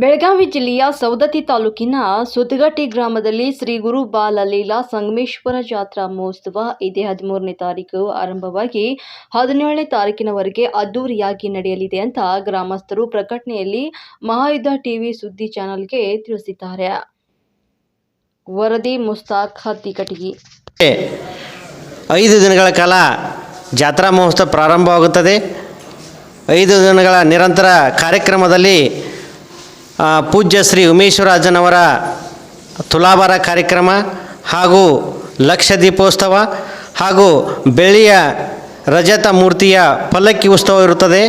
ಬೆಳಗಾವಿ ಜಿಲ್ಲೆಯ ಸೌದತ್ತಿ ತಾಲೂಕಿನ ಸುದ್ಗಟ್ಟಿ ಗ್ರಾಮದಲ್ಲಿ ಶ್ರೀ ಗುರು ಬಾಲಲೀಲಾ ಸಂಗಮೇಶ್ವರ ಜಾತ್ರಾ ಮಹೋತ್ಸವ ಇದೇ ಹದಿಮೂರನೇ ತಾರೀಕು ಆರಂಭವಾಗಿ ಹದಿನೇಳನೇ ತಾರೀಕಿನವರೆಗೆ ಅದ್ದೂರಿಯಾಗಿ ನಡೆಯಲಿದೆ ಅಂತ ಗ್ರಾಮಸ್ಥರು ಪ್ರಕಟಣೆಯಲ್ಲಿ ಮಹಾಯುದ್ಧ ಟಿವಿ ಸುದ್ದಿ ಚಾನೆಲ್ಗೆ ತಿಳಿಸಿದ್ದಾರೆ. ವರದಿ ಮುಸ್ತಾಕ್ ಹತ್ತಿಕಟಗಿ ಐದು ದಿನಗಳ ಕಾಲ ಜಾತ್ರಾ ಮಹೋತ್ಸವ ಪ್ರಾರಂಭವಾಗುತ್ತದೆ. ಐದು ದಿನಗಳ ನಿರಂತರ ಕಾರ್ಯಕ್ರಮದಲ್ಲಿ ಪೂಜ್ಯ ಶ್ರೀ ಉಮೇಶ್ವರಾಜನವರ ತುಲಾಭಾರ ಕಾರ್ಯಕ್ರಮ ಹಾಗೂ ಲಕ್ಷ ದೀಪೋತ್ಸವ ಹಾಗೂ ಬೆಳ್ಳಿಯ ರಜತ ಮೂರ್ತಿಯ ಪಲ್ಲಕ್ಕಿ ಉತ್ಸವ ಇರುತ್ತದೆ.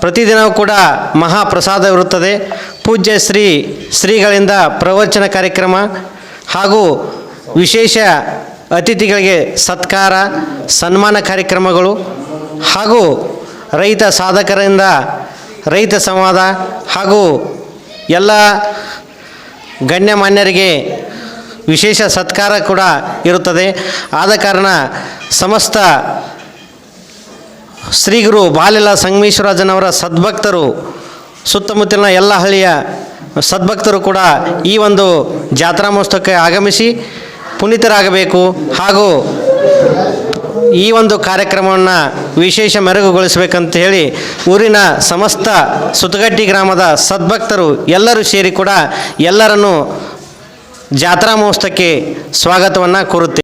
ಪ್ರತಿದಿನವೂ ಕೂಡ ಮಹಾಪ್ರಸಾದ ಇರುತ್ತದೆ. ಪೂಜ್ಯ ಶ್ರೀ ಶ್ರೀಗಳಿಂದ ಪ್ರವಚನ ಕಾರ್ಯಕ್ರಮ ಹಾಗೂ ವಿಶೇಷ ಅತಿಥಿಗಳಿಗೆ ಸತ್ಕಾರ, ಸನ್ಮಾನ ಕಾರ್ಯಕ್ರಮಗಳು ಹಾಗೂ ರೈತ ಸಾಧಕರಿಂದ ರೈತ ಸಂವಾದ ಹಾಗೂ ಎಲ್ಲ ಗಣ್ಯಮಾನ್ಯರಿಗೆ ವಿಶೇಷ ಸತ್ಕಾರ ಕೂಡ ಇರುತ್ತದೆ. ಆದ ಕಾರಣ ಸಮಸ್ತ ಶ್ರೀಗುರು ಬಾಲೆಲ ಸಂಗಮೇಶ್ವರಾಜನವರ ಸದ್ಭಕ್ತರು, ಸುತ್ತಮುತ್ತಲಿನ ಎಲ್ಲ ಹಳ್ಳಿಯ ಸದ್ಭಕ್ತರು ಕೂಡ ಈ ಒಂದು ಜಾತ್ರಾ ಮಹೋತ್ಸವಕ್ಕೆ ಆಗಮಿಸಿ ಪುನೀತರಾಗಬೇಕು. ಹಾಗೂ ಈ ಒಂದು ಕಾರ್ಯಕ್ರಮವನ್ನು ವಿಶೇಷ ಮೆರುಗುಗೊಳಿಸಬೇಕಂತ ಹೇಳಿ ಊರಿನ ಸಮಸ್ತ ಸುತಗಟ್ಟಿ ಗ್ರಾಮದ ಸದ್ಭಕ್ತರು ಎಲ್ಲರೂ ಸೇರಿ ಕೂಡ ಎಲ್ಲರನ್ನು ಜಾತ್ರಾ ಮಹೋತ್ಸವಕ್ಕೆ ಸ್ವಾಗತವನ್ನು ಕೋರುತ್ತೇವೆ.